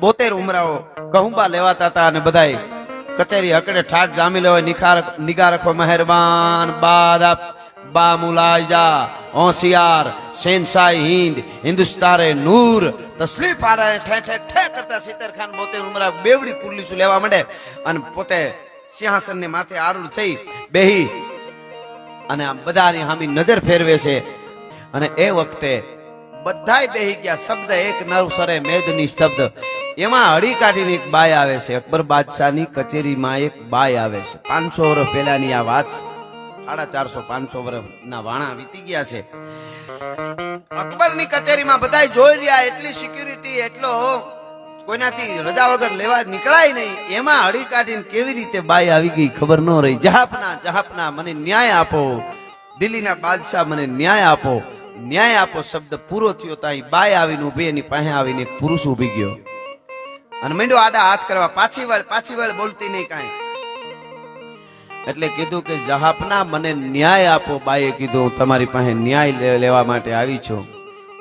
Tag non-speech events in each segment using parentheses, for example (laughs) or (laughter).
બોતેર ઉમરાઓ કહુંબા લેવાતા હતા અને બધાય કચેરી હકડે ઠાઠ જામી લેવાય નિખાર નિગા રખો, મહેરબાન, બાદ બા મુલાજા હોશિયાર, શેનશાહી હિન્દ હિન્દુસ્તારે નૂર, તસલીફ આરા ઠે ઠે ઠે કરતા સિત્તેર ખાન બોતેર ઉમરા બેવડી કુર્લીસું લેવા માંડે? અને પોતે સિંહાસન ને માથે આરૂઢ થઈ બેહી અને આમ બધાની હામી નજર ફેરવે છે. અને એ વખતે બધાય બેહી ગયા. શબ્દ એક નવસરે મેદની શબ્દ. એમાં હળી કાઢીને એક બાય આવે છે. અકબર બાદશાહની કચેરીમાં એક બાય આવે છે. પાંચસો વર્ષ પહેલાની આ વાત સાડા ચારસો, પાંચસો વર્ષના વાણા વીતી ગયા છે. અકબરની કચેરીમાં બધા જોઈ રહ્યા, એટલી સિક્યુરિટી એટલો કોઈનાથી રજા વગર લેવા નીકળાય નહીં. એમાં હળી કાઢીને કેવી રીતે બાય આવી ગઈ ખબર ન રહી. જહાપના જહાપના મને ન્યાય આપો. દિલ્હીના બાદશાહ મને ન્યાય આપો. ન્યાય આપો શબ્દ પૂરો થયો ત્યાં બાય આવીને ઊભી એની પાસે આવીને પુરુષ ઊભી ગયો. અને માંડ્યો આડા હાથ કરવા, પાછી વળ પાછી વળ, બોલતી નહીં કાંઈ. એટલે કીધું કે, જહાપના મને ન્યાય આપો, બાઈએ કીધું, હું તમારી પાસે ન્યાય લેવા માટે આવી છું.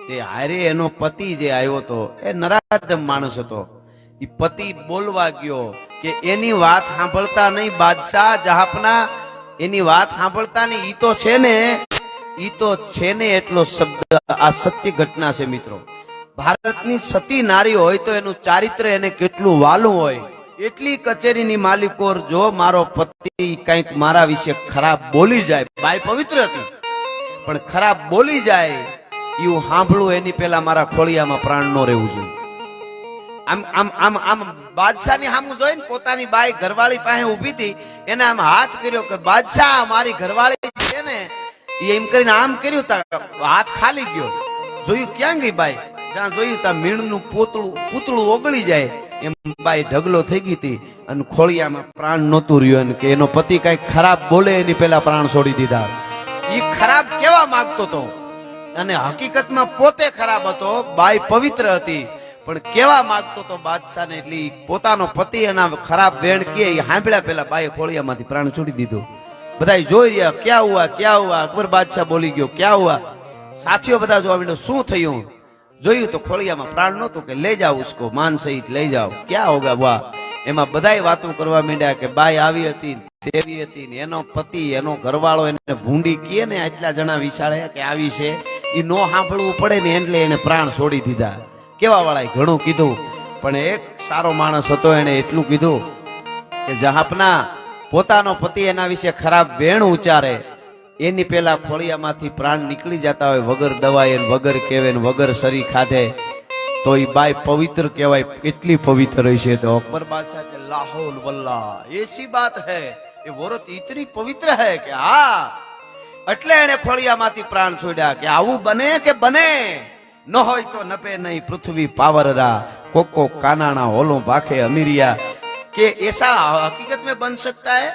તે હારે એનો પતિ જે આવ્યો હતો એ નરાધમ માણસ હતો. એ પતિ બોલવા ગયો કે, એની વાત સાંભળતા નહીં બાદશાહ જહાપના, એની વાત સાંભળતા નહીં ઈ તો છે ને ઈ છે ને એટલો શબ્દ આ સત્ય ઘટના છે મિત્રો. ભારતની સતી નારી હોય તો એનું ચારિત્ર એને કેટલું વાલું હોય, એટલી કચેરીની માલિકોર જો મારો પતિ કંઈક મારા વિશે ખરાબ બોલી જાય, બાઈ પવિત્ર હતી, પણ ખરાબ બોલી જાય એવું સાંભળું એની પેલા મારા ખોળિયામાં પ્રાણ નો રહેવું જોઈએ. આમ આમ આમ આમ બાદશાહની સામું જોઈને પોતાની બાઈ ઘરવાળી પાસે ઊભી હતી, એને આમ હાથ કર્યો કે, બાદશાહ, મારી ઘરવાળી છે ને એ એમ કરીને આમ કર્યું તા, હાથ ખાલી ગયો. જોયું ક્યાં ગઈ બાઈ? જ્યાં જોયું ત્યાં મીણનું પોતળું, પૂતળું ઓગળી જાય, એમ બાઈ ઢગલો થઈ ગઈ હતી અને ખોળિયામાં પ્રાણ નહોતું રહ્યું અને કે એનો પતિ કઈ ખરાબ બોલે, એની પેલા પ્રાણ છોડી દીધા. એ ખરાબ કેવા માંગતો હતો અને હકીકતમાં પોતે ખરાબ હતો, બાઈ પવિત્ર હતી. પણ કેવા માંગતો તો બાદશાહને? એટલે પોતાનો પતિ એના ખરાબ વેણ કે એ સાંભળ્યા પેલા બાઈએ ખોળિયામાંથી પ્રાણ છોડી દીધું. બધા જોઈ રહ્યા, ક્યાં હુઆ ક્યાં હુઆ? અકબર બાદશાહ બોલી ગયો, ક્યાં હુઆ? સાથીઓ બધા જોવા માંડ્યા શું થયું? જોયું તો ખોળિયામાં પ્રાણ નહોતું કે લઈ જાઓ ઉસકો, માન સહિત લઈ જાઓ. ક્યાં હોગા વાહ એમાં બધાય વાતો કરવા માંડ્યા કે બાઈ આવી હતી તેવી હતી ને એનો પતિ, એનો ઘરવાળો, એને ભૂંડી કીએ ને આટલા જણા વિશાળે કે આવી છે એ નો સાંભળવું પડે ને એટલે એને પ્રાણ છોડી દીધા. કેવા વાળાએ ઘણું કીધું, પણ એક સારો માણસ હતો એને એટલું કીધું કે, જહાપના પોતાનો પતિ એના વિશે ખરાબ વેણ ઉચ્ચારે, એની પેલા ખોળિયામાંથી પ્રાણ નીકળી જતા હોય, વગર દવાએ વગર કેવે વગર સરી ખાધે, તો એ બાય પવિત્ર કહેવાય કેટલી પવિત્ર હશે તો. અકબર બાદશાહ કે, લાહોલ વલ્લા એસી બાત હે, એ વરત ઇતની પવિત્ર હે કે, હા. એટલે એને ખોળિયામાંથી પ્રાણ છોડ્યા કે, આવું બને કે બને? ન હોય તો નપે નહીં પૃથ્વી પાવરરા. Cocoa કાનાણા hollow ભાખે અમીરિયા. कि ऐसा हकीकत में बन सकता है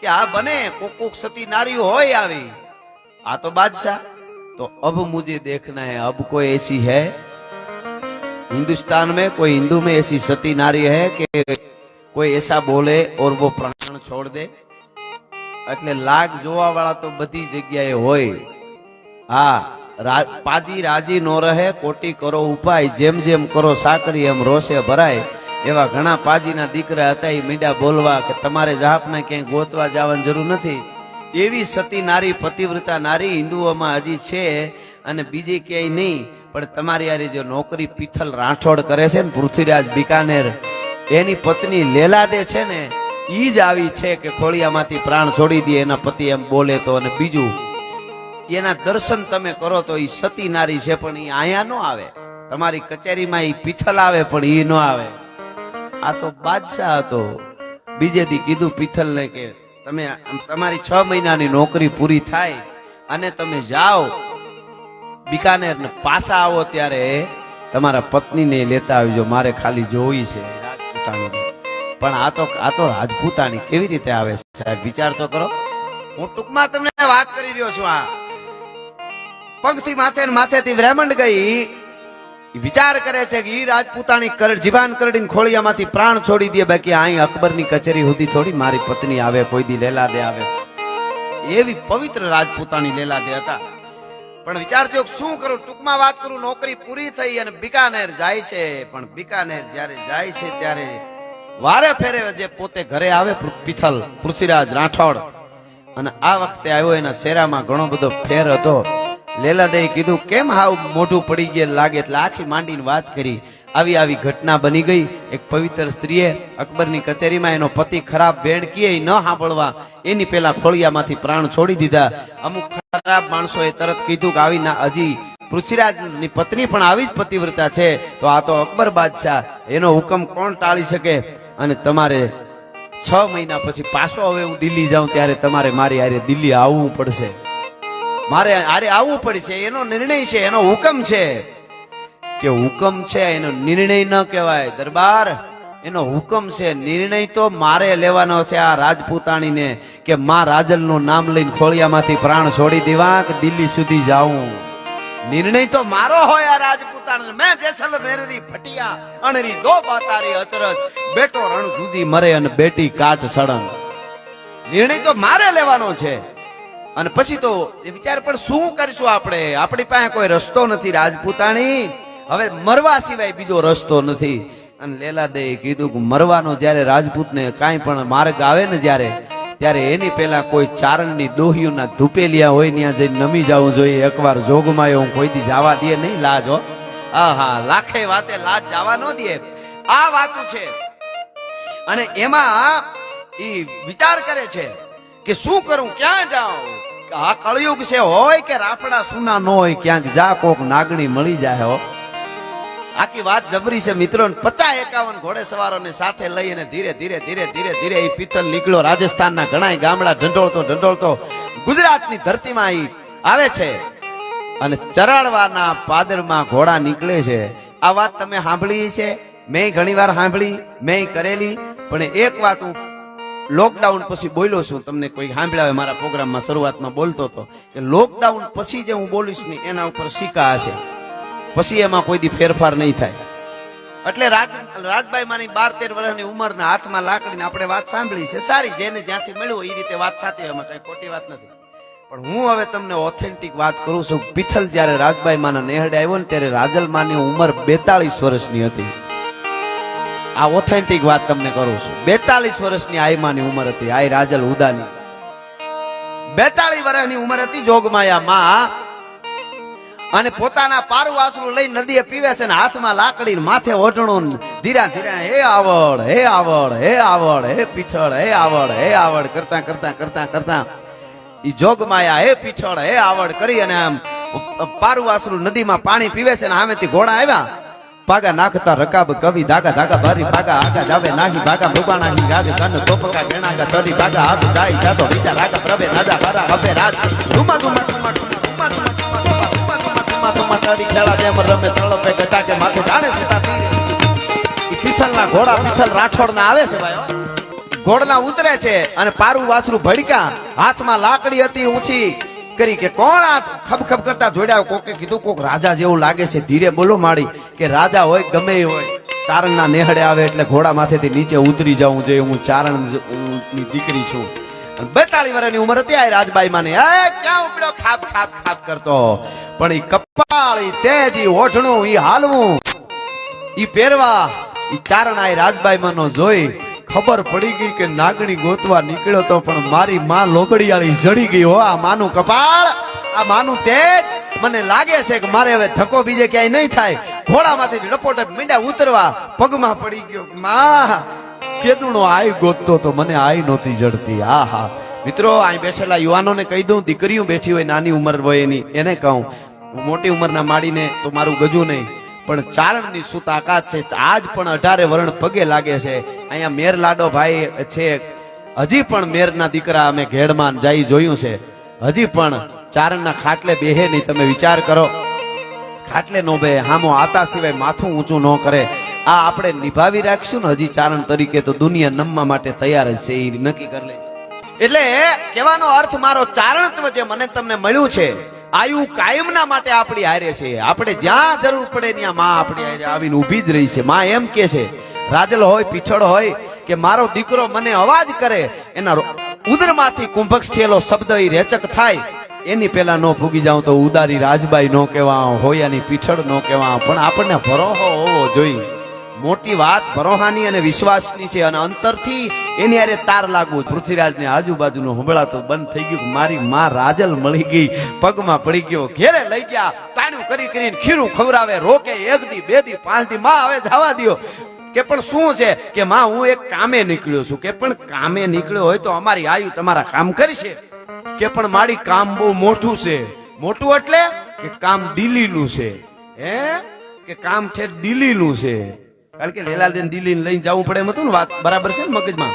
कि आ बने कोको सती नारी हो आवी। आ तो बादशाह तो अब मुझे देखना है, अब कोई ऐसी है? हिंदुस्तान में कोई हिंदू में ऐसी सती नारी है कि कोई ऐसा बोले और वो प्राण छोड़ दे? एट लाख जो वाला तो बधी जगह हो पाजी राज़ी न रहे, कोटी करो उपाय, जेम जेम करो सा करी एम रोसे भराय એવા ઘણા પાજીના દીકરા હતા, એ મીડા બોલવા કે તમારે જાપને ક્યાંય ગોતવા જવાની જરૂર નથી. એવી સતી નારી, પતિવ્રતા નારી હિન્દુઓમાં હજી છે અને બીજી ક્યાંય નહીં, પણ તમારી યારી જો નોકરી પિથલ રાઠોડ કરે છે ને પૃથ્વીરાજ બિકાનેર, એની પત્ની લેલાદે છે ને, ઈ જ આવી છે કે ખોળિયામાંથી પ્રાણ છોડી દે, એના પતિ એમ બોલે તો અને બીજું, એના દર્શન તમે કરો તો એ સતી નારી છે, પણ એ આયા ન આવે. તમારી કચેરીમાં એ પિથલ આવે, પણ એ ન આવે. આ તો બાદશાહ હતો. બીજે દી કીધું પિથલ ને કે તમે તમારી છ મહિનાની નોકરી પૂરી થાય અને તમે જાઓ. બિકાનેર ને પાછા આવો ત્યારે તમારા પત્નીને લેતા આવજો, મારે ખાલી જોવી છે પણ આ તો આ તો રાજપૂતાની કેવી રીતે આવે છે? સાહેબ, વિચાર તો કરો. હું ટૂંકમાં તમને વાત કરી રહ્યો છું આ. પગથી માથે માથેથી બ્રાહ્મણ ગઈ વિચાર કરે છે કે ઈ રાજપૂતાણી કર જીવાન કરડીને ખોળિયામાંથી પ્રાણ છોડી દે બાકી અહીં અકબરની કચેરી સુધી થોડી મારી પત્ની આવે, કોઈ દી લેલા દે આવે. એવી પવિત્ર રાજપૂતાણી લેલા દે હતા. પણ વિચારજો શું કરું? ટૂંકમાં વાત કરું, નોકરી પૂરી થઈ અને બિકાનેર જાય છે. પણ બિકાનેર જ્યારે જાય છે ત્યારે વારે ફેરે જે પોતે ઘરે આવે પિથલ પૃથ્વીરાજ રાઠોડ. અને આ વખતે આવ્યો એના શેરામાં ઘણો બધો ફેર હતો. લેલાદેવી કીધું, કેમ હાવ મોઢું પડી ગયા લાગે? એટલે આખી માંડીને વાત કરી. આવી આવી ઘટના બની ગઈ. એક પવિત્ર સ્ત્રીએ અકબરની કચેરીમાં એનો પતિ ખરાબ ભેડ કીએ ન સાંભળવા, એની પેલા ખોળિયામાંથી પ્રાણ છોડી દીધા. અમુક ખરાબ માણસોએ તરત કીધું કે, આવી ના, હજી પૃથ્વીરાજની પત્ની પણ આવી જ પતિવ્રતા છે. તો આ તો અકબર બાદશાહ, એનો હુકમ કોણ ટાળી શકે? અને તમારે છ મહિના પછી પાછો હવે હું દિલ્હી જાઉં, ત્યારે તમારે મારી આરે દિલ્હી આવવું પડશે. મારે આરે આવવું પડશે, એનો નિર્ણય છે, એનો હુકમ છે. કે હુકમ છે, એનો નિર્ણય ન કહેવાય. દરબાર, એનો હુકમ છે, નિર્ણય તો મારે લેવાનો છે આ રાજપૂતાણીને, કે માં રાજલનું નામ લઈને ખોળિયામાંથી પ્રાણ છોડી દેવા કે દિલ્હી સુધી જાઉં. નિર્ણય તો મારો હોય આ રાજપૂતાણ મેં જેસલમેરની ફટિયા અણરી, દો બાતારી, અચરજ, બેટો રણ જુજી મરે અને બેટી કાટ સડન નિર્ણય તો મારે લેવાનો છે. અને પછી તો વિચાર, પણ શું કરીશું આપણે? આપણી પાસે કોઈ રસ્તો નથી રાજપૂતાણી. હવે મરવા સિવાય બીજો રસ્તો નથી. અને લેલા દે કીધું કે મરવાનો જ્યારે રાજપૂતને કાંઈ પણ માર્ગ આવે ને જ્યારે, ત્યારે એની પેલા કોઈ ચારણની દોહીઓના ધૂપેલિયા હોય, ત્યાં જઈને નમી જવું જોઈએ. એકવાર જોગમાં હું કોઈ દી જવા દે નહીં, લાજ હો. હા હા લાખે વાતે લાજ જવા ન દે. આ વાતું છે. અને એમાં એ વિચાર કરે છે કે શું કરું, ક્યાં જાઉં? આ કળયુગ છે, હોય કે રાફડા સુના ન હોય, ક્યાંક જા કોક નાગણી મળી જાય હો. આખી વાત જબરી છે, મિત્રો પચાસ એકાવન ઘોડેસવારોને સાથે લઈને ધીરે ધીરે ધીરે ધીરે ધીરે એ પિત્તલ નીકળ્યો. રાજસ્થાનના ઘણા ગામડા ઢંઢોળતો ઢંઢોળતો ગુજરાતની ધરતીમાં એ આવે છે અને ચરાડવાના પાદરમાં ઘોડા નીકળે છે. આ વાત તમે સાંભળી છે? મેં ઘણી વાર સાંભળી, મેં કરેલી, પણ એક વાત હું લોકડાઉન પછી બોલ્યો છું, તમને કોઈ સાંભળ્યા હોય, મારા પ્રોગ્રામમાં શરૂઆતમાં બોલતો હતો, કે લોકડાઉન પછી જે હું બોલીશ ને, એના ઉપર સિક્કા હશે. પછી એમાં કોઈ દી ફેરફાર નહીં થાય. એટલે રાજ, રાજભાઈ મારી બાર તેર વર્ષની ઉંમરના હાથમાં લાકડીને આપણે વાત સાંભળી છે. સારી જેને જ્યાંથી મળ્યું એ રીતે વાત થતી હોય, એમાં કઈ ખોટી વાત નથી. પણ હું હવે તમને ઓથેન્ટિક વાત કરું છું. પિથલ જ્યારે રાજભાઈ માના નેહડે આવ્યો ને, ત્યારે રાજલ માની ઉંમર બેતાળીસ વર્ષની હતી. આ ઓથેન્ટિક વાત તમને કરું છું. બેતાલીસ વર્ષની આઈમાની ઉંમર હતી આઈ રાજલ ઉદાની. બેતાલીસ વર્ષની ઉંમર હતી જોગમાયા માં અને પોતાના પારુ આસરું લઈ નદીએ પીવે છે ને હાથમાં લાકડી માથે ઓઢણું ધીરા ધીરા, હે આવડ હે આવડ હે આવડ, હે પીછળ, હે આવડ હે આવડ, કરતા કરતા કરતા કરતા ઈ જોગમાયા, હે પીછળ, હે આવડ, કરી અને આમ પારુ આસરું નદીમાં પાણી પીવે છે ને આમેથી ઘોડા આવ્યા. પાગા નાખતા રકાબ કવિ, ધાગા ધાગા, ભરી ભાગા, આગા જાવે નાહી, ભાગા ભૂબા નાહી ગાગ કન તોપકા ગેણાગા તરી ભાગા, હાથ જાય, જાતો બીજા રાગા, પ્રભે નાજા, ભરા હવે રાજ. ધુમા ધુમા ધુમા ધુમા ધુમા ઘોડા, પિથલ રાઠોડના આવે છે ઘોડના ઉતરે છે અને પારું વાસરું ભડકા, હાથમાં લાકડી હતી ઊંચી કરી કે કોણ આ ખબ ખબ કરતા જોડ્યા? કોકે કીધું, કોક રાજા જેવું લાગે છે. ધીરે બોલો માળી, કે રાજા હોય, ગમે હોય. ચારણના નેહડે આવે એટલે ઘોડા માથેથી નીચે ઉતરી જાઉં જોઈએ હું ચારણની દીકરી છું. બેતાળી વર્ષની ઉંમર હતી આ રાજબાઈ માને. એ, ક્યાં ઉપડ્યો? ખાપ ખાપ ખાપ કરતો. પણ ઈ કપાળ તેજ ઓઢણું, ઈ હાલવું. ઈ પહેરવા, ઈ ચારણ આ રાજબાઈ માનો જોઈ ખબર પડી ગઈ કે નાગણી ગોતવા નીકળ્યો તો પણ મારી માં લોબડિયાળી જડી ગઈ હો, આ માનું કપાળ, આ માનું તેજ. મને લાગે છે કે મારે હવે ધક્કો બીજે ક્યાંય નહીં થાય. ઘોડામાંથી લપોટે મીંડા ઉતરવા પગમાં પડી ગયો. માં, કેદુણો આઈ ગોતતો તો મને આઈ નહોતી જડતી. આ હા મિત્રો, અહીં બેઠેલા યુવાનોને કહી દઉં, દીકરીઓ બેઠી હોય, નાની ઉંમર હોય એની, એને કહું. મોટી ઉંમરના માડીને તો મારું ગજુ નહીં. પણ ચારણની શું તાકાત છે. આજ પણ અઢારે વર્ણ પગે લાગે છે. અહીંયા મેર લાડો ભાઈ છે. હજી પણ મેરના દીકરા અમે ઘેડમાં જઈ જોયું છે. હજી પણ ચારણના ખાટલે બેહે નહીં. તમે વિચાર કરો. ખાટલે નો બે હામો આતા સિવાય માથું ઊંચું ન કરે. આ આપણે નિભાવી રાખશું ને હજી ચારણ તરીકે તો દુનિયા નમવા માટે તૈયાર જ છે. એ નક્કી કરી લે એટલે કહેવાનો અર્થ મારો ચારણત્વ જે મને તમને મળ્યું છે આયુ કાયમના માટે આપણી હારે છે. આપણે જ્યાં જરૂર પડે ત્યાં માં આપણી હારે આવીને ઊભી જ રહી છે. માં એમ કે છે, રાજલ હોય, પીછળ હોય, કે મારો દીકરો મને અવાજ કરે, એના ઉદરમાંથી કુંભક થયેલો શબ્દ એ રેચક થાય. એની પેલા નો ફૂગી જાઉં તો ઉદારી રાજબાઈ નો કહેવા હોયાની પીછળ નો કહેવા પણ આપણને ભરોહો હોવો જોઈએ. મોટી વાત, ભરોહાની અને વિશ્વાસની છે. અને અંતરથી એની હારે તાર લાગવું પૃથ્વીરાજને આજુબાજુનો હંભળાતું બંધ થઈ ગયું. મારી માં રાજલ મળી ગઈ. પગમાં પડી ગયો. ઘેરે લઈ ગયા. તાણું કરી કરીને ખીરું ખવરાવે રોકે. એક દી, બે દી, પાંચ દી. માં હવે જવા દ્યો. કે પણ શું છે? કે માં, હું એક કામે નીકળ્યો છું. કે પણ કામે નીકળ્યો હોય તો અમારી આયુ તમારા કામ કરશે. કે પણ મારી કામ બહુ મોટું છે. મોટું એટલે કે કામ દિલ્હીનું છે. હે? કે કામ છે દિલ્હીનું છે. કારણ કે લેલાલદેન દિલ્હી લઈને જવું પડે એમ હતું ને વાત. બરાબર છે ને મગજમાં?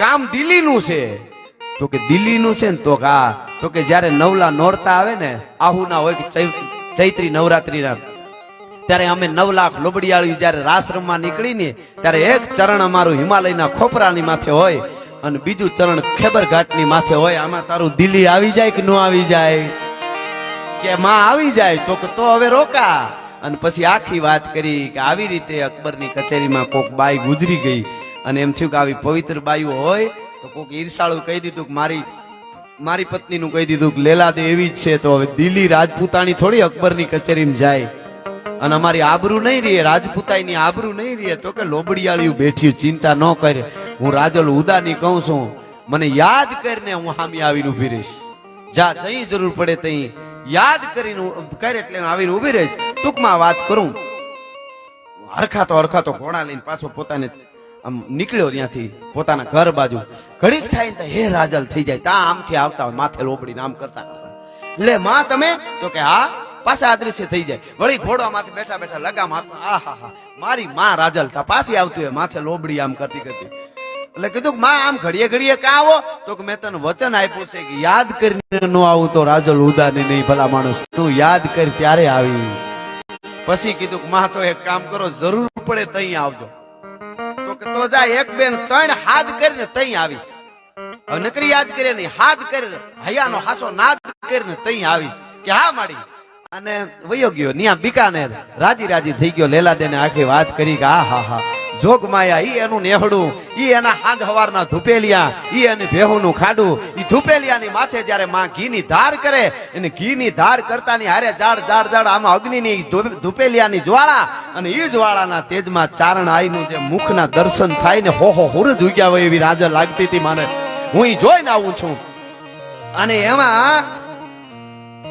કામ દિલ્હીનું છે. તો કે દિલ્હીનું છે ને તો હા તો કે જ્યારે નવલા નોરતા આવે ને, આહુના હોય કે ચૈત્રી નવરાત્રીના. ત્યારે અમે નવ લાખ લોબડિયાળી જ્યારે રાસ રમવા નીકળી ને ત્યારે એક ચરણ અમારું હિમાલયના ખોપરાની માથે હોય અને બીજું ચરણ ખેબર ઘાટની માથે હોય. આમાં તારું દિલ્હી આવી જાય કે ન આવી જાય? કે માં આવી જાય? તો કે તો હવે રોકા. અને પછી આખી વાત કરી કે આવી રીતે અકબરની કચેરીમાં કોક બાઈ ગુજરી ગઈ. અને એમ થયું કે આવી પવિત્ર બાઈઓ હોય તો કોક ઈર્ષાળું કહી દીધું કે મારી મારી પત્નીનું કહી દીધું કે લેલા દે એવી જ છે, તો હવે દિલ્હી રાજપૂતાણી થોડી અકબરની કચેરીમાં જાય. અને અમારી આબરૂ નહીં રહે રાજપૂતાઈની આબરૂ નહીં રહે તો કે લોબડિયાળિયું બેઠ્યું, ચિંતા ન કરે. હું રાજલ ઉદાની કહું છું, મને યાદ કરીને હું હામી આવીને ઊભી રહીશ. જા, જઈ જરૂર પડે તઈ. યાદ કરીને કરે એટલે આવીને ઊભી રહીશ. ટૂંકમાં વાત કરું. હરખાતો હરખાતો ઘોડા લઈને પાછો પોતાને આમ નીકળ્યો ત્યાંથી, પોતાના ઘર બાજુ. ઘડીક થાય તો હે રાજલ થઈ જાય. તા આમથી આવતા હોય, માથે લોબડીને આમ કરતા કરતા. લે માં તમે? તો કે હા, પાછા અદ્રશ્ય થઈ જાય. વળી ઘોડા માથે બેઠા બેઠા લગામ આપતા આ હા હા મારી માં રાજલ તા પાછી આવતી હોય, માથે લોબડી આમ કરતી કરતી. એટલે કીધું માં, આમ ઘડીએ ઘડીએ કા આવો. તો મેં તને વચન આપ્યું છે કે યાદ કરીને ન આવું તો રાજલ ઉદાની નહીં, ભલા માણસ. તું યાદ કર ત્યારે આવી પછી કીધું કે, માં, તો એક કામ કરો, જરૂર પડે તઈ આવજો. તો કે, તો જા, એક બેન ત્રણ હાથ કરીને તઈ આવીશ. નકરી યાદ કરે નહીં હાથ કરીને, હૈયાનો હાસો નાદ કરીને તઈ આવીશ. કે હા, માડી અને વયો ગયો, ન્યા બિકાનેર, રાજી રાજી થઈ ગયો, લેલાદેને આખી વાત કરી કે, આ, હા હા, જોગ માયા, ઈ એનું નેહડું, ઈ એના હાંજ હવારના ધૂપેલિયા, ઈ એની ભેહુનું ખાડું, ઈ ધૂપેલિયાની માથે જ્યારે માં ઘીની ધાર કરે, એને ઘીની ધાર કરતાની હારે ઝાડ ઝાડ ઝાડ આમાં અગ્નિની ધૂપેલિયાની જ્વાળા અને ઈ જ્વાળાના તેજમાં ચારણ આઈનું જે મુખના દર્શન થાય ને હો હો, હુરજ ઉગ્યા હોય એવી રાજા લાગતી હતી મને. હું ઈ જોઈને આવું છું. અને એમાં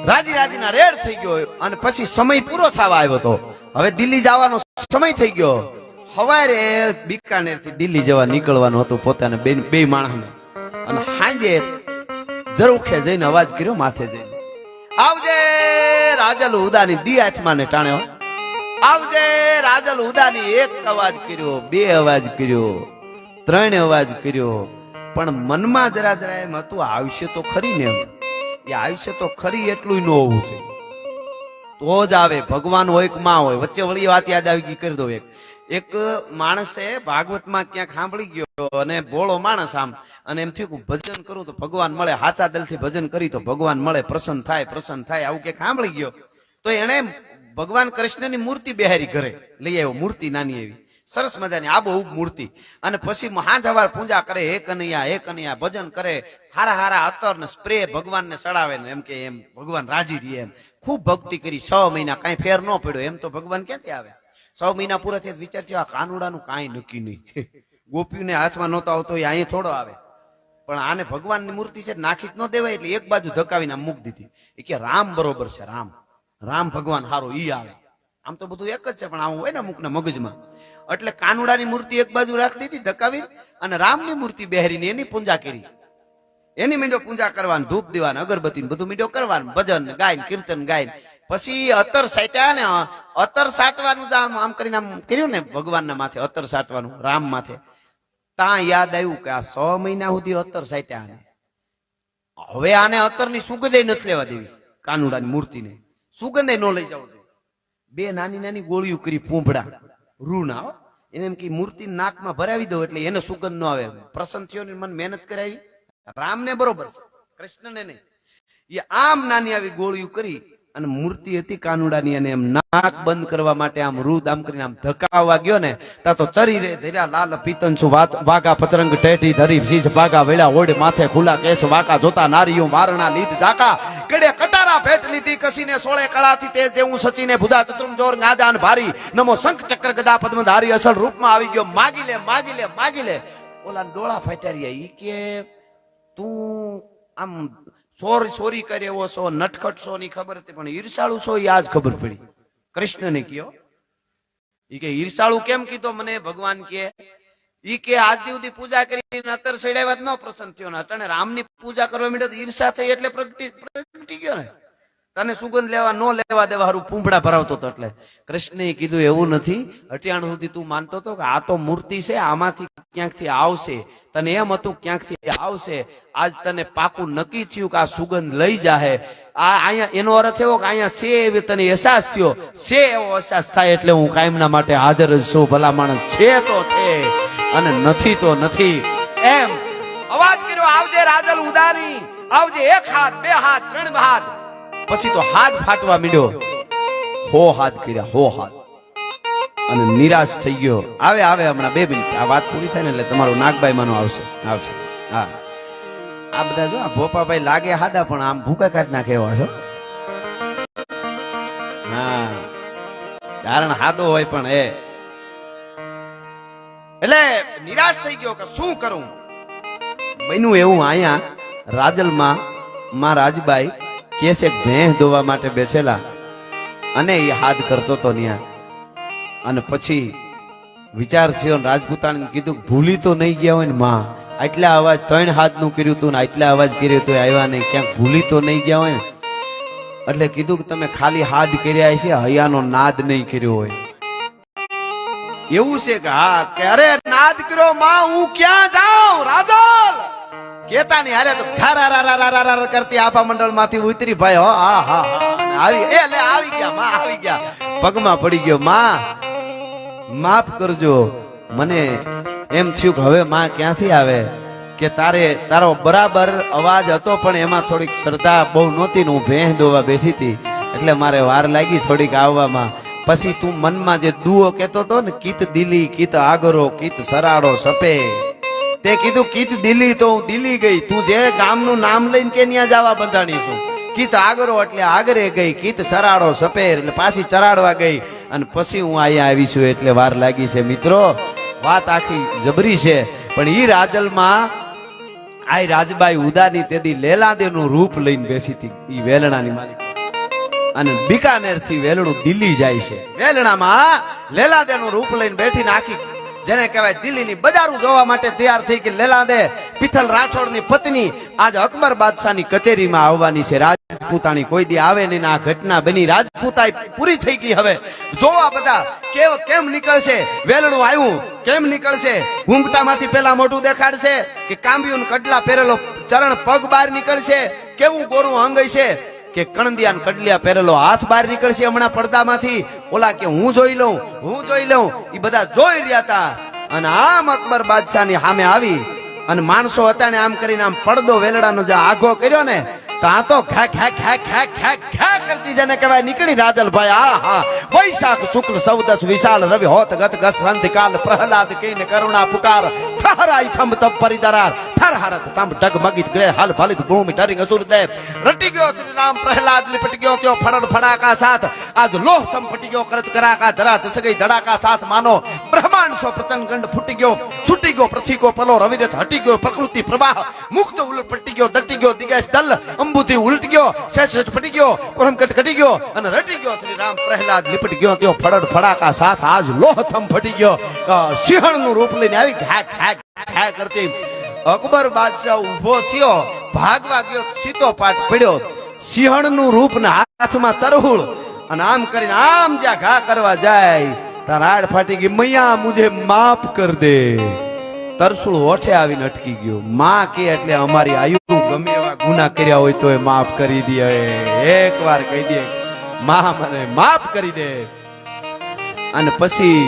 રાજી રાજીના રેડ થઈ ગયો અને પછી સમય પૂરો થવા આવ્યો હતો હવે દિલ્હી જવાનો સમય થઈ ગયો. હવારે બિકાનેરથી દિલ્હી જવા નીકળવાનું હતું પોતાને બે બે માણસને. અને હાજે જરૂખે જઈને અવાજ કર્યો માથે જઈને. આવજે રાજલ ઉદાની દી આચમાને ટાણ્યો આવજે રાજલ ઉદાની એક અવાજ કર્યો, બે અવાજ કર્યો, ત્રણ અવાજ કર્યો. પણ મનમાં જરા જરા એમ હતું, આવશે તો ખરી ને એ આયુષ્ય તો ખરી એટલું ન હોવું જોઈએ. તો જ આવે ભગવાન હોય કે માં હોય, વચ્ચે વળી વાત યાદ આવી ગઈ, કરી દઉં એક. એક માણસે ભાગવતમાં ક્યાંક સાંભળી ગયો અને બોળો માણસ આમ, અને એમ થયું ભજન કરું તો ભગવાન મળે, હાચા દિલથી ભજન કરી તો ભગવાન મળે, પ્રસન્ન થાય પ્રસન્ન થાય, આવું કે સાંભળી ગયો. તો એણે ભગવાન કૃષ્ણની મૂર્તિ બેહારી ઘરે, લઈ આવ્યો, મૂર્તિ નાની એવી. સરસ મજાની આબોહૂબ મૂર્તિ. અને પછી હાથ હવાર પૂજા કરે, હે કનૈયા હે કનૈયા, ભજન કરે, હારા હારા અતર ને સ્પ્રે ભગવાનને ચડાવે ને એમ કે એમ ભગવાન રાજી રહે એમ. ખૂબ ભક્તિ કરી, છ મહિના કાંઈ ફેર ન પડ્યો, એમ તો ભગવાન ક્યાંથી આવે? છ મહિના પૂરા થયા, વિચાર થયો, આ કાનુડાનું કાંઈ નક્કી નહીં. (laughs) ગોપીને હાથમાં નહોતો આવતો, એ અહીંયા થોડો આવે. પણ આને ભગવાનની મૂર્તિ છે, નાખી જ ન દેવાય એટલે એક બાજુ ધકાવીને મૂકી દીધી. એ કે રામ બરોબર છે, રામ. રામ ભગવાન હારો, ઈ આવે. આમ તો બધું એક જ છે, પણ આવું હોય ને અમુકના મગજમાં. એટલે કાનુડાની મૂર્તિ એક બાજુ રાખી દીધી ધકાવી અને રામની મૂર્તિ બેહરીને એની પૂજા કરી. એની મીંડો પૂજા કરવાની, ધૂપ દેવાની અગરબત્તી બધું મીંડો કરવાનું, ભજન, ગાયન, કીર્તન, ગાયન. પછી અતર સાટ્યા ને, અતર સાટવાનું આમ આમ કરીને આમ કર્યું ને ભગવાનના માથે, અતર સાટવાનું, રામ માથે. ત્યાં યાદ આવ્યું કે આ સો મહિના સુધી અત્તર સાટ્યા હવે આને અત્તરની સુગંધે નથી લેવા દેવી, કાનુડાની મૂર્તિને. સુગંધે ન લઈ જવું બે નાની નાની ગોળીઓ કરી, પૂંભડા. રૂ ના. એને એમ કે મૂર્તિ નાકમાં ભરાવી દો એટલે એને સુગંધ ન આવે. પ્રસન્ન થયો ને મહેનત કરાવી. રામને બરોબર છે, કૃષ્ણને નહીં. એ આમ નાની આવી ગોળીઓ કરી અને મૂર્તિ હતી કાનુડાની અને એમ નાક બંધ કરવા માટે આમ રૂદ આમ કરીને આમ ધકાવવા ગયો ને, તા તો ચરી રે ધર્યા, લાલ પીતન વાત વાગા પતરંગ ટેટી ધરી શીશ ભાગા વેળા ઓડ માથે ખુલા કેસ વાકા, જોતા નારીઓ મારણા લીધ જાકા કડે કટારા ભેટ લીધી કસીને સોળે કળાથી તે જે હું સચીને ભુદા ચતુર્મ જોર ગાજાન ભારી. નમો શંખ ચક્ર ગદા પદ્મધારી અસલ રૂપમાં આવી ગયો. માગી લે માગી લે માગી લે. ઓલા ડોળા ફાટ્યા ઈ કે, તું આમ ચોર ચોરી કરે એવો છો, નટખટ છો ની ખબર હતી, પણ ઈર્ષાળુ છો એ આજ ખબર પડી. કૃષ્ણને કયો. ઈ કે, ઈર્ષાળુ કેમ કીધો? મને ભગવાન કે ઈ કે આજ સુધી પૂજા કરીને અત્તર સડાવ્યા જ ન પ્રસન્ન થયો ને તને રામની પૂજા કરવા માંડ્યો ઈર્ષા થઈ એટલે પ્રગટી ગયો ને. તને સુગંધ લેવા ન લેવા દેવા હારું પૂંભડા ભરાવતો હતો એટલે. કૃષ્ણએ કીધું, એવું નથી. અટિયાણ સુધી તું માનતો હતો કે આ તો મૂર્તિ છે, આમાંથી ક્યાંકથી આવશે? તને એમ હતું ક્યાંકથી આવશે? આજ તને પાકું નક્કી થયું કે આ સુગંધ લઈ જાહે. આ અહીંયા એનો અર્થ એવો કે અહીંયા છે એવી તને અહેસાસ થયો. છે એવો અહેસાસ થાય એટલે હું કાયમના માટે હાજર છું. ભલા માણસ છે તો છે. અને નથી તો નથી. એમ. અવાજ કર્યો, આવજે રાજલ ઉદારી આવજે એક હાથ, બે હાથ, ત્રણ હાથ. પછી તો હાથ ફાટવા મીડ્યો. હો હાથ કર્યા, હો હાથ. અને નિરાશ થઈ ગયો. આવે આવે, હમણાં બે મિનિટ. આ વાત પૂરી થાય ને એટલે તમારું નાગભાઈ માનો આવશે. આવશે. હા. આ બધા જો, આ ભોપાભાઈ લાગે હાદા, પણ આમ ભૂકા કાઢ નાખે એવા છો. હા. કારણ હાદો હોય પણ એ. એટલે નિરાશ થઈ ગયો કે શું કરું? બન્યું એવું અહીંયા રાજલમાં માં રાજબાઈ કેસે ભેંસ ધોવા માટે બેઠેલા. અને એ હાથ કરતો તો ત્યાં અને પછી વિચાર થયો રાજપૂતાણીને કીધું ભૂલી તો નહીં ગયા હોય ને માં. આટલા અવાજ ત્રણ હાથનું કર્યું હતું ને આટલા અવાજ કર્યો તો આવ્યા નહીં. ક્યાંક ભૂલી તો નહીં ગયા હોય ને. એટલે કીધું કે તમે ખાલી હાથ કર્યા છે, હૈયાનો નાદ નહીં કર્યો હોય. એવું છે કે, હા, કે અરે નાદમાં, હું ક્યાં જાઉં? રાજલ! કેતા નહીં અરે તો ખારા કરતી આપા મંડળમાંથી ઉતરી ભાઈ, હો, હા હા આવી, એ, લે, આવી ગયા, માં, આવી ગયા. પગમાં પડી ગયો, માં, માફ કરજો. મને એમ થયું કે હવે માં ક્યાંથી આવે? કે તારે, તારો બરાબર અવાજ હતો, પણ એમાં થોડીક શ્રદ્ધા બહુ નહોતી ને હું ભેંસ દોવા બેઠી હતી. એટલે મારે વાર લાગી થોડીક આવવામાં. પછી તું મનમાં જે દુઓ કેતો હતો ને, કીત દિલી, કીત આગરો, કીત સરાડો સપે. તે કીધું, કીત દિલી તો હું દિલી ગઈ. તું જે ગામનું નામ લઈને કે ત્યાં જવા બંધાણી છું? કીત આગરો એટલે આગરે ગઈ, કીત સરાડો સપેર એટલે પાછી ચરાડવા ગઈ. અને પછી હું અહીંયા આવી છું એટલે વાર લાગી છે. મિત્રો, વાત આખી જબરી છે, પણ ઈ રાજલમાં આ રાજબાઈ ઉદાની તેદી લેલાદેવનું રૂપ લઈને બેસી હતી, ઈ વેલણાની માલિક. અને બિકાનેરથી વેલણું દિલ્હી જાય છે. વેલણામાં લેલાદેવનું રૂપ લઈને બેઠીને આખી, જેને કહેવાય દિલ્હીની બજારું જોવા માટે તૈયાર થઈ કે લેલાદે પિથલ રાઠોડની પત્ની આજ અકબર બાદશાહની કચેરીમાં આવવાની છે. રાજપૂતાણી કોઈ દી આવે નહીં આ ઘટના બની. રાજપૂતાઈ પૂરી થઈ ગઈ હવે. જોવા બધા કેવ, કેમ નીકળશે? વેલણું આવ્યું કેમ નીકળશે? ઘૂંઘટામાંથી પેલા મોઢું દેખાડશે કે કાંબિયું કડલા પહેરેલો ચરણ પગ બહાર નીકળશે? કેવું ગોરું અંગ છે? કે કણદિયાન કડલિયા પહેરેલો હાથ બહાર નીકળશે હમણાં પડદામાંથી. ઓલા કે, હું જોઈ લઉં, હું જોઈ લઉં. એ બધા જોઈ રહ્યા હતા. અને આમ અકબર બાદશાહની સામે આવી. અને માણસો હતા ને આમ કરીને આમ પડદો વેલડાનો જે આઘો કર્યો ને તો આ તો ખા ખા ખા ખા ખા ખા કરતી જેને કહેવાય નીકળી રાજલભાઈ આ, હા, વૈશાખ શુક્લ સૌદસ વિશાલ રવિ હોત ગત ગસ સંધિકાલ પ્રહલાદ કીને કરુણા પુકાર. થહરાઈ થંભ તપ પરિદરાર. થર હરત તંભ ડગમગિત ગ્રે હાલ ફલિત ભૂમિ ટરિંગ અસુર દેવ. રટી ગયો શ્રી રામ પ્રહલાદ લિપટ ગયો ત્યો ફડન ફડાકા સાથ. આજ લોહ તમ ફટી ગયો કરત કરાકા ધરા દસગઈ ધડાકા સાથ. માનો બ્રહ્માંડ સો પ્રચંડ ફૂટી ગયો, છૂટી ગયો પ્રથિકો પલો, રવિરથ હટી ગયો, પ્રકૃતિ પ્રવાહ, મુક્ત પટી ગયો, દટી ગયો દિગેશ દલ અંબુથી ઉલટ ગયો શેષ ફટી ગયો કોરમકટ કટી ગયો અને રટી ગયો શ્રી રામ પ્રહલાદ લીપટ ગયો, ત્યો ફડડ ફડાકા સાથ આજ લોહથમ ફટી ગયો. સિંહણનું રૂપ લઈને આવી ઘા ઘા ઘા કરતી. અકબર બાદશાહ ઊભો થયો, ભાગવા ગયો સીધો પાઠ પડ્યો. સિંહણનું રૂપ ને હાથમાં તરહુળ અને આમ કરીને આમ જ્યાં ઘા કરવા જાય તાર આડ ફાટી ગઈ, મૈયા મુજે માફ કર દે. તરસુળ ઓઠે આવીને અટકી ગયો. માં કે એટલે અમારી આયુ ગમે એવા ગુના કર્યા હોય તો એ માફ કરી દે એક વાર કહી દે, માં મને માફ કરી દે. અને પછી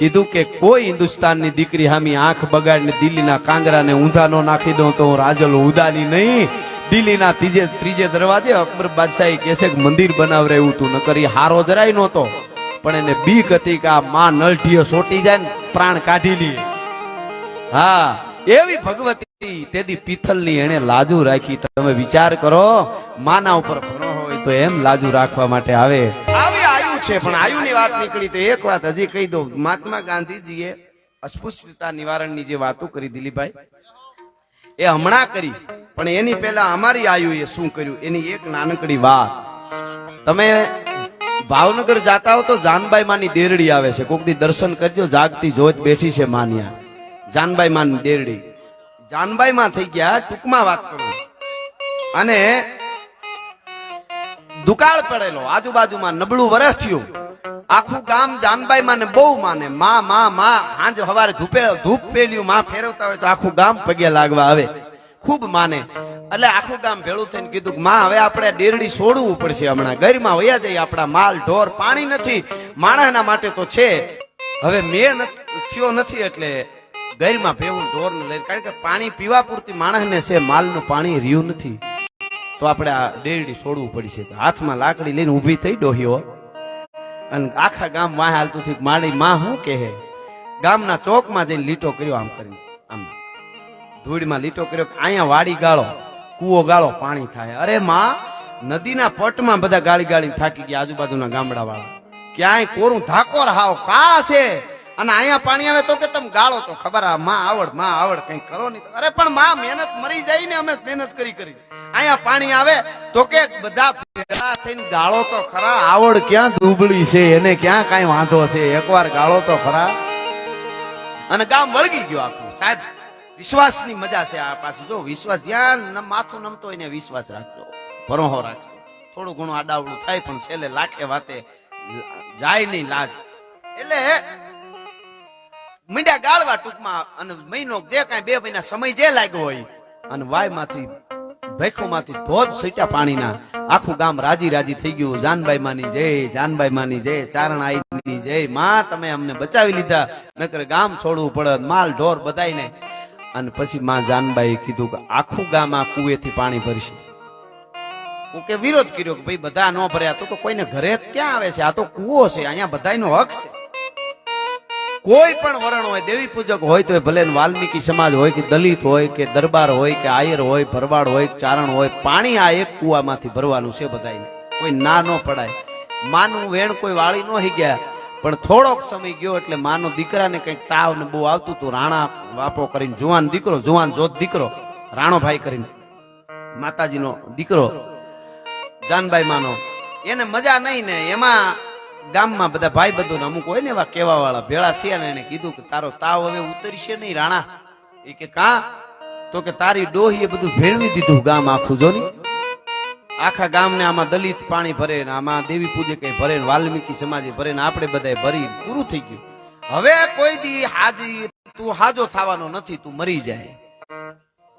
કીધું કે, કોઈ હિન્દુસ્તાનની દીકરી હામી આંખ બગાડીને દિલ્હીના કાંગરાને ઊંધા નો નાખી દઉં તો હું રાજલ ઉદાની નહીં. દિલ્હીના ત્રીજે ત્રીજે દરવાજે અકબર બાદશાહી કહેશે મંદિર બનાવ રહ્યું તું ન કરી હારો જરાય નહોતો. પણ એને બીક હતી કે આ માં નલઢીઓ સોટી જાય ને, પ્રાણ કાઢી લે. હા, એવી ભગવતી તેથી પિથલની એને લાજુ રાખી. તમે વિચાર કરો, માના ઉપર ભણો હોય તો એમ લાજુ રાખવા માટે આવે. આવી આયુ છે, પણ આયુની વાત નીકળી તો એક વાત હજી કહી દઉં. મહાત્મા ગાંધીજીએ અસ્પૃશ્યતા નિવારણની જે વાતો કરી દિલીપભાઈ, એ હમણાં કરી. પણ એની પહેલા અમારી આયુ એ શું કર્યું? એની એક નાનકડી વાત. તમે ભાવનગર જાતા હો તો જાનબાઈ માની દેરડી આવે છે. કોકદી દર્શન કરજો, જાગતી જોત બેઠી છે માન્યા. જાનબાઈ માની દેરડી. જાનબાઈ માં થઈ ગયા, ટૂંકમાં વાત કરું. અને દુકાળ પડેલો, આજુબાજુમાં નબળું વરસ થયું. આખું ગામ જાનબાઈ માને બહુ માને. માં માં માં, હાંજ હવારે ધૂપે, ધૂપ પેલ્યું, માં ફેરવતા હોય તો આખું ગામ પગે લાગવા આવે. ખૂબ માને. એટલે આખું ગામ ભેળું થઈને કીધું કે, માં, હવે આપણે ડેરડી છોડવું પડશે હમણાં. ગરમાં વયા જઈએ આપણા માલ, ઢોર, પાણી નથી. માણસના માટે તો છે. હવે મેં થયો નથી એટલે ગરમાં ભેવું ઢોર ને લઈને. કારણ કે પાણી પીવા પૂરતી માણસને છે, માલનું પાણી રહ્યું નથી. તો આપણે આ ડેરડી છોડવું પડશે. હાથમાં લાકડી લઈને ઊભી થઈ ડોહ્યો અને આખા ગામમાં હાલતું કે મારી માં શું કહે ગામના ચોકમાં જઈને લીટો કર્યો આમ કરીને. ધૂળમાં લીટો કર્યો અહીંયા વાડી ગાળો, કૂવો ગાળો, પાણી થાય. અરે માં, નદીના પટમાં બધા ગાળી ગાળી થાકી ગયા આજુબાજુના ગામડા વાળા ક્યાંય કોરું ધાકોર હાવ કાળા છે. અને અહીંયા પાણી આવે તો કે તમે ગાળો તો ખબર આ માં આવડમાં આવડ, કઈ કરો નહીં. અરે પણ માં, મહેનત મરી જાય ને અમે મહેનત કરી કરી. અહીંયા પાણી આવે તો કે બધા ભેગા થઈને ગાળો તો ખરા. આવડ ક્યાં દુબળી છે, એને ક્યાં કાંઈ વાંધો છે? એકવાર ગાળો તો ખરા. અને ગામ વળગી ગયો આખું. સાહેબ વિશ્વાસની મજા છે આ પાછું. જો વિશ્વાસ, ધ્યાન માથું નમતો હોય વિશ્વાસ રાખજો. ભરોહો રાખજો. થોડું ઘણું આડાવડું થાય, પણ છેલ્લે લાખે વાતે જાય નહીં લાજ. એટલે મીંડા ગાળવા ટૂંકમાં અને મહિનો જે કાંઈ બે મહિના સમય જે લાગ્યો હોય, અને વાયમાંથી, ભેખોમાંથી ધોધ છૂટ્યા પાણીના, આખું ગામ રાજી રાજી થઈ ગયું. જાનબાઈ માની જય, જાનબાઈ માની જય, ચારણ આઈની જય. માં, તમે અમને બચાવી લીધા. નકર ગામ છોડવું પડે, માલ ઢોર બધાયને અને પછી માં જાનબાઈ કીધું કે આખું ગામ આ કુએથી પાણી ભરશે હું કે વિરોધ કર્યો કે ભાઈ બધા ન ભર્યા તો કોઈને ઘરે ક્યાં આવે છે? આ તો કુવો છે, અહીંયા બધાયનો હક છે. કોઈ પણ વરણ હોય, દેવી પૂજક હોય તો ભલે વાલ્મીકી સમાજ હોય કે દલિત હોય કે દરબાર હોય કે આયર હોય, ભરવાડ હોય, ચારણ હોય, પાણી આ એક કુવામાંથી ભરવાનું છે બધાને કોઈ ના ન પડાય. માનું વેણ કોઈ વાળી ન ગયા. પણ થોડોક સમય ગયો એટલે માનો દીકરાને કંઈક તાવ ને બહુ આવતું હતું. રાણા વાપો કરીને, જુવાન દીકરો, જુવાન જોત દીકરો, રાણોભાઈ કરીને. માતાજીનો દીકરો જાનભાઈ માનો, એને મજા નહીં ને, એમાં ગામમાં બધા ભાઈ બધું અમુક હોય ને એવા કેવા વાળા ભેળા થયા ને એને કીધું કે તારો તાવ હવે ઉતરશે નહીં, રાણા. એ કે કા? તો કે તારી ડોહી એ બધું ભેળવી દીધું ગામ આખું જો ની આખા ગામને આમાં દલિત પાણી ભરે ને આમાં દેવી પૂજે કઈ ભરે ને વાલ્મીકી સમાજે ભરે ને આપણે બધા ભરી પૂરું થઈ ગયું. હવે કોઈ દી હાજી, તું હાજો થવાનો નથી, તું મરી જાય.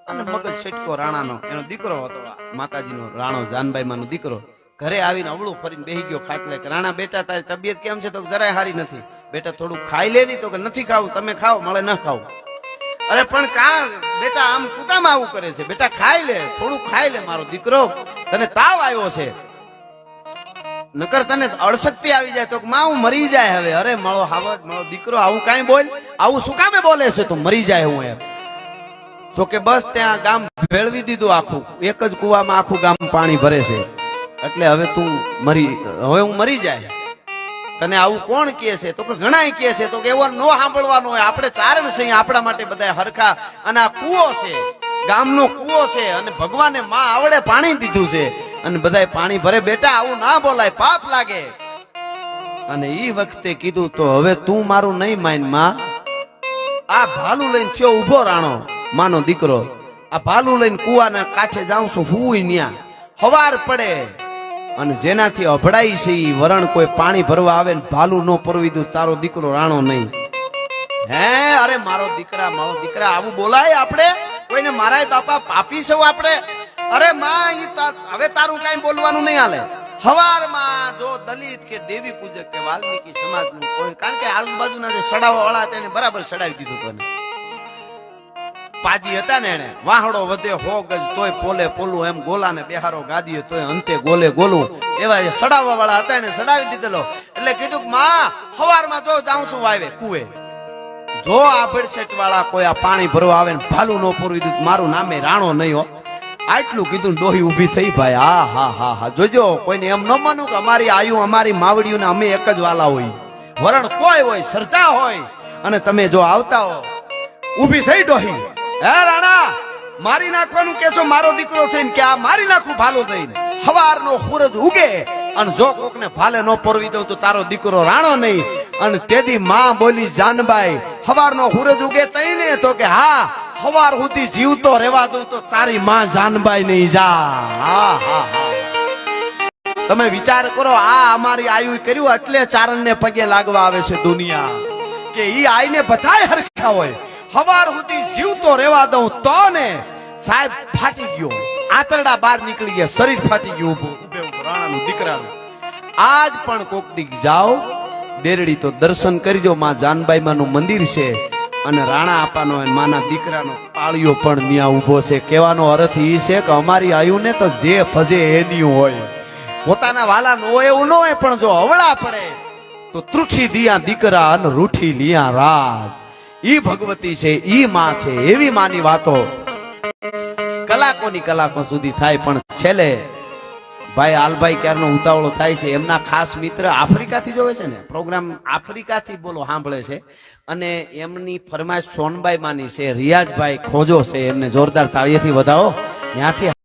અને મગજ છટકો રાણાનો. એનો દીકરો હતો માતાજીનો રાણો જાનબાઈ માનો દીકરો. ઘરે આવીને અવળું ફરીને બેહી ગયો ખાટલે રાણા, બેટા, તારી તબિયત કેમ છે? તો જરાય હારી નથી. બેટા થોડું ખાઈ લે તો કે નથી ખાવું. તમે ખાઓ, મળે ન ખાવું. અરે પણ કા બેટા, આમ શું કામ આવું કરે છે? બેટા, ખાઈ લે, થોડું ખાઈ લે, મારો દીકરો. તને તાવ આવ્યો છે. નકર તને અડશક્તિ આવી જાય તો માં, હું મરી જાય હવે. અરે, મારો હાવજ, મારો દીકરો, આવું કાઈ બોલ. આવું શું કામે બોલે છે તો? મરી જાય હું એમ. તો કે બસ ત્યાં ગામ ભેળવી દીધું આખું. એક જ કુવામાં આખું ગામ પાણી ભરે છે. એટલે હવે તું મરી હવે હું મરી જાય. તને આવું કોણ કહે છે? તો કે ઘણાય કહે છે. તો કે એવો નો સાંભળવાનો હોય. આપણે ચારણ છે આપણા માટે બધા હરખા. અને આ કુવો છે. ગામનો કુવો છે. અને ભગવાને માં આવડે પાણી દીધું છે. અને બધા પાણી ભરે બેટા, આવું ના બોલાય. પાપ લાગે. અને ઈ વખતે કીધું તો હવે તું મારું નહીં માન, માં. આ ભાલું લઈને ચો ઊભો રાણો, માનો દીકરો. આ ભાલું લઈને કુવાના કાંઠે જાઉં છું હું ન્યા. હવાર પડે. અને જેનાથી અભડાઈ છે એ વરણ કોઈ પાણી ભરવા આવે ને ભાલું ન પરવી દઉં, તારો દીકરો રાણો નહીં. હે, અરે મારો દીકરા મારો દીકરા, આવું બોલાય આપણે? કોઈને મારાય બાપા પાપી છો આપણે? અરે માં હવે તારું કઈ બોલવાનું નહીં હાલે. હવારમાં જો દલિત કે દેવી પૂજક કે વાલ્મીકી સમાજનું કોઈ, કારણ કે આજુબાજુના જે સડાવવા વાળા તેને બરાબર સડાવી દીધું તને પાજી હતા ને એને વાહડો વધે હો ગજ તોય પોલે પોલું એમ ગોલા ને બેહારો ગાદીએ તોય અંતે ગોલે ગોલું. એવા જે સડાવવા વાળા હતા એને સડાવી દીધેલો. એટલે કીધું કે, માં, હવારમાં જો જાઉં છું વાવે કુએ જો આ બેડશેટ વાળા કોઈ આ પાણી ભરવા આવે ને ભાલું ન પૂરવી દીધું મારું નામે રાણો નહીં હો. આટલું કીધું ડોહી ઊભી થઈ ભાઈ હા હા હા હા, જોજો, કોઈને એમ ન માનું કે અમારી આયુ, અમારી માવડીઓને અમે એક જ વાલા હોય. વરણ કોઈ હોય સરતા હોય. અને તમે જો આવતા હો. ઊભી થઈ ડોહી. હે રાણા, મારી નાખવાનું કેસો મારો દીકરો થઈને કે આ મારી નાખું ભાલો થઈને હવારનો સૂરજ ઉગે અને જો કોકને ભાલે ન પરવી દઉં તો તારો દીકરો રાણો નહીં. અને તેથી માં બોલી, જાનબાઈ, હવારનો સૂરજ ઉગે તઈને તો કે હા, હવાર સુધી જીવતો રહેવા દઉં તો તારી માં જાનબાઈ નહીં જા. હા હા તમે વિચાર કરો, આ અમારી આયુ કર્યું, એટલે ચારણ ને પગે લાગવા આવે છે દુનિયા. કે ઈ આઈને બધાય હરખા હોય. હવાર સુધી જીવતો રહેવા દઉં તો ને સાહેબ ફાટી ગયો. આતરડા બહાર નીકળી ગયા શરીર ફાટી ગયું રાણાનું દીકરાનું. આજ પણ કોક દીક જાઓ, બેરડી તો દર્શન કરજો, માં જાનબાઈ માનું મંદિર છે અને રાણા આપાનો માના દીકરાનો પાળિયો પણ ત્યાં ઊભો છે. કહેવાનો અર્થ એ છે કે અમારી આયુને તો જે ભજે એની હોય. પોતાના વાલા નો એવું ન હોય, પણ જો અવળા પડે, તો ત્રુઠી દિયા દીકરા અને રૂઠી લિયા રાજ. ઈ ભગવતી છે, ઈ માં છે, એવી માની વાતો કલાકોની કલાકો સુધી થાય, પણ છેલ્લે ભાઈ આલભાઈ ક્યારનો ઉતાવળો થાય છે, એમના ખાસ મિત્ર આફ્રિકાથી જોવે છે ને, પ્રોગ્રામ આફ્રિકાથી બોલો, સાંભળે છે. અને એમની ફરમાઈશ સોનબાઈ માની છે રિયાજભાઈ ખોજો છે, એમને જોરદાર તાળીએથી વધાવો. ત્યાંથી